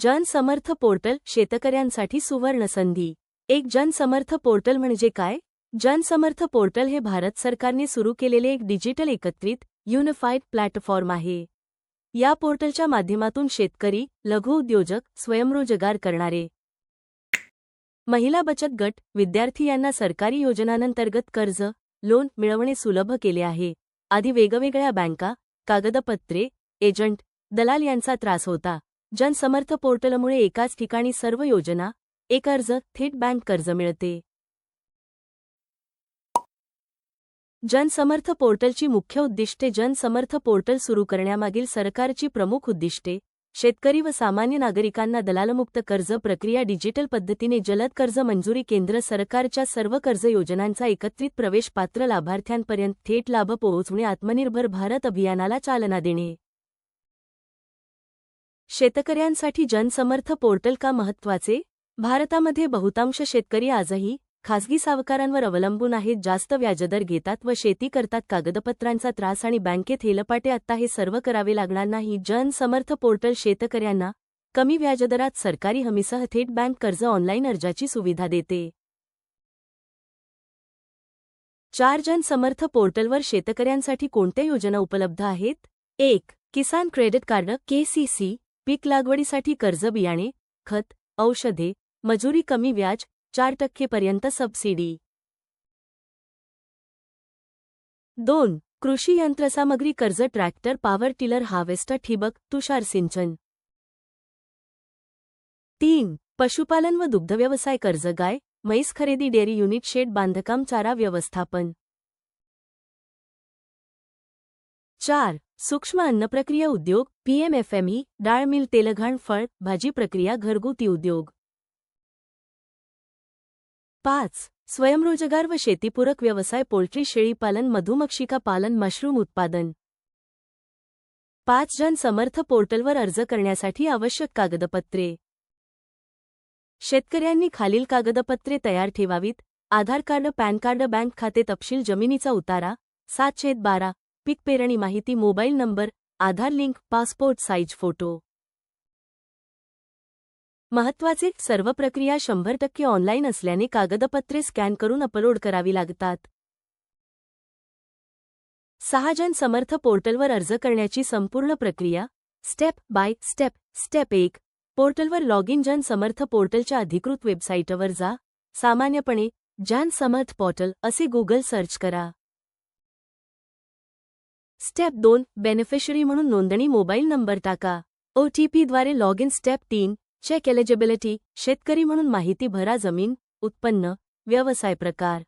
Jansamarth portal शेतकऱ्यांसाठी सुवर्ण संधी. एक जनसमर्थ पोर्टल म्हणजे काय? जनसमर्थ पोर्टल हे भारत सरकारने सुरू केलेले एक डिजिटल एकत्रित युनिफाईड प्लॅटफॉर्म आहे. या पोर्टलच्या माध्यमातून शेतकरी लघुउद्योजक स्वयंरोजगार करणारे महिला बचत गट विद्यार्थी यांना सरकारी योजनांतर्गत कर्ज लोन मिळवणे सुलभ केले आहे. आधी वेगवेगळ्या बँका कागदपत्रे एजंट दलाल यांचा त्रास होता. जनसमर्थ पोर्टलमुळे एकाच ठिकाणी सर्व योजना एक अर्ज थेट बँक कर्ज मिळते. जनसमर्थ पोर्टलची मुख्य उद्दिष्टे जनसमर्थ पोर्टल सुरू करण्यामागील सरकारची प्रमुख उद्दिष्टे शेतकरी व सामान्य नागरिकांना दलालमुक्त कर्ज प्रक्रिया डिजिटल पद्धतीने जलद कर्ज मंजुरी केंद्र सरकारच्या सर्व कर्ज योजनांचा एकत्रित प्रवेश पात्र लाभार्थ्यांपर्यंत थेट लाभ पोहोचवणे आत्मनिर्भर भारत अभियानाला चालना देणे. शेतकऱ्यांसाठी जनसमर्थ पोर्टल का महत्त्वाचे? भारतामध्ये बहुतांश शेतकरी आजही खासगी सावकारांवर अवलंबून आहेत जास्त व्याजदर घेतात व शेती करतात. कागदपत्रांचा त्रास आणि बँकेत हेलपाटे आत्ता हे सर्व करावे लागणार नाही. जनसमर्थ पोर्टल शेतकऱ्यांना कमी व्याजदरात सरकारी हमीसह थेट बँक कर्ज ऑनलाईन अर्जाची सुविधा देते. चार जनसमर्थ पोर्टलवर शेतकऱ्यांसाठी कोणत्या योजना उपलब्ध आहेत? एक किसान क्रेडिट कार्ड केसीसी पीक लागवडीसाठी कर्ज बियाणे खत औषधे मजुरी कमी व्याज चार टक्केपर्यंत सबसिडी. दोन कृषी यंत्रसामग्री कर्ज ट्रॅक्टर पॉवर टिलर हार्वेस्टर ठिबक तुषार सिंचन. तीन पशुपालन व दुग्धव्यवसाय कर्ज गाय म्हैस खरेदी डेअरी युनिट शेड बांधकाम चारा व्यवस्थापन. चार सूक्ष्म अन्नप्रक्रिया उद्योग पीएमएफएमई डाळ मिल तेलघाण फळ भाजी प्रक्रिया घरगुती उद्योग. पाच स्वयंरोजगार व शेतीपूरक व्यवसाय पोल्ट्री शेळीपालन मधुमक्षिका पालन मशरूम उत्पादन. पाच जन समर्थ पोर्टलवर अर्ज करण्यासाठी आवश्यक कागदपत्रे. शेतकऱ्यांनी खालील कागदपत्रे तयार ठेवावीत. Aadhaar card PAN card bank खाते तपशील जमिनीचा उतारा. सात छेद बारा पीक पेरणी माहिती mobile number Aadhaar link passport size photo. महत्त्वाचे सर्व प्रक्रिया शंभर टक्के ऑनलाईन असल्याने कागदपत्रे स्कॅन करून अपलोड करावी लागतात. सहा जन समर्थ पोर्टलवर अर्ज करण्याची संपूर्ण प्रक्रिया स्टेप बाय स्टेप स्टेप एक. पोर्टलवर लॉग इन जन समर्थ पोर्टलच्या अधिकृत वेबसाईटवर जा. सामान्यपणे जन समर्थ पोर्टल असे गुगल सर्च करा. स्टेप दोन बेनिफिशरी म्हणून नोंदणी मोबाईल नंबर टाका. ओटीपीद्वारे लॉग इन स्टेप तीन चेक एलिजिबिलिटी शेतकरी म्हणून माहिती भरा जमीन उत्पन्न व्यवसाय प्रकार.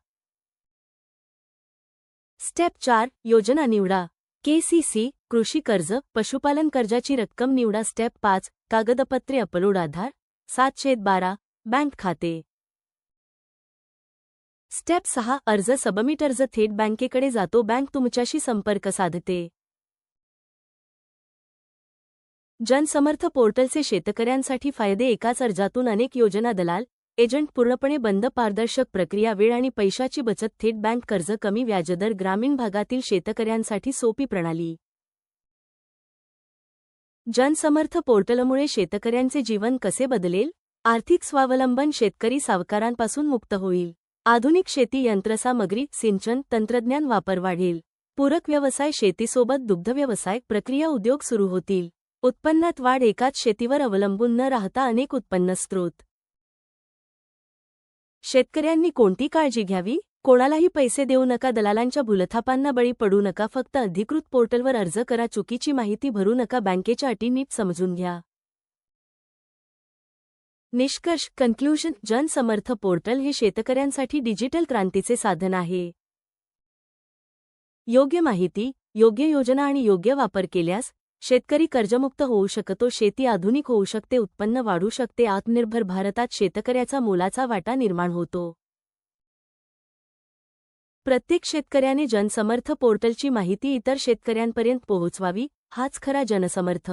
स्टेप चार योजना निवडा. केसीसी कृषी कर्ज पशुपालन कर्जाची रक्कम निवडा. स्टेप पाच कागदपत्रे अपलोड आधार सातशे बारा बँक खाते. स्टेप सहा अर्ज सबमिट अर्ज थेट बँकेकडे जातो. बँक तुमच्याशी संपर्क साधते. जनसमर्थ पोर्टलचे शेतकऱ्यांसाठी फायदे एकाच अर्जातून अनेक योजना दलाल एजंट पूर्णपणे बंद पारदर्शक प्रक्रिया वेळ आणि पैशाची बचत थेट बँक कर्ज कमी व्याजदर ग्रामीण भागातील शेतकऱ्यांसाठी सोपी प्रणाली. जनसमर्थ पोर्टलमुळे शेतकऱ्यांचे जीवन कसे बदलेल? आर्थिक स्वावलंबन शेतकरी सावकारांपासून मुक्त होईल. आधुनिक शेती यंत्रसामग्री सिंचन तंत्रज्ञान वापर वाढेल. पूरक व्यवसाय शेतीसोबत दुग्धव्यवसाय प्रक्रिया उद्योग सुरू होतील. उत्पन्नात वाढ एकाच शेतीवर अवलंबून न राहता अनेक उत्पन्न स्रोत. शेतकऱ्यांनी कोणती काळजी घ्यावी? कोणालाही पैसे देऊ नका दलालांच्या भूलथापांना बळी पडू नका फक्त अधिकृत पोर्टलवर अर्ज करा चुकीची माहिती भरू नका बँकेच्या अटी नीट समजून घ्या. निष्कर्ष कन्क्लुजन जनसमर्थ पोर्टल हे शेतकऱ्यांसाठी डिजिटल क्रांतीचे साधन आहे. योग्य माहिती योग्य योजना आणि योग्य वापर केल्यास शेतकरी कर्जमुक्त होऊ शकतो शेती आधुनिक होऊ शकते उत्पन्न वाढू शकते आत्मनिर्भर भारतात शेतकऱ्याचा मोलाचा वाटा निर्माण होतो. प्रत्येक शेतकऱ्याने जनसमर्थ पोर्टलची माहिती इतर शेतकऱ्यांपर्यंत पोहोचवावी हाच खरा जनसमर्थ.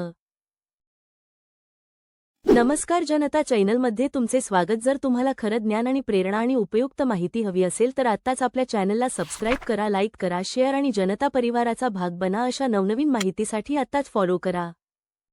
नमस्कार जनता चॅनलमध्ये तुमचे स्वागत. जर तुम्हाला खरं ज्ञान आणि प्रेरणा आणि उपयुक्त माहिती हवी असेल तर आत्ताच आपल्या चॅनलला सबस्क्राईब करा लाईक करा शेअर आणि जनता परिवाराचा भाग बना अशा नवनवीन माहितीसाठी आत्ताच फॉलो करा.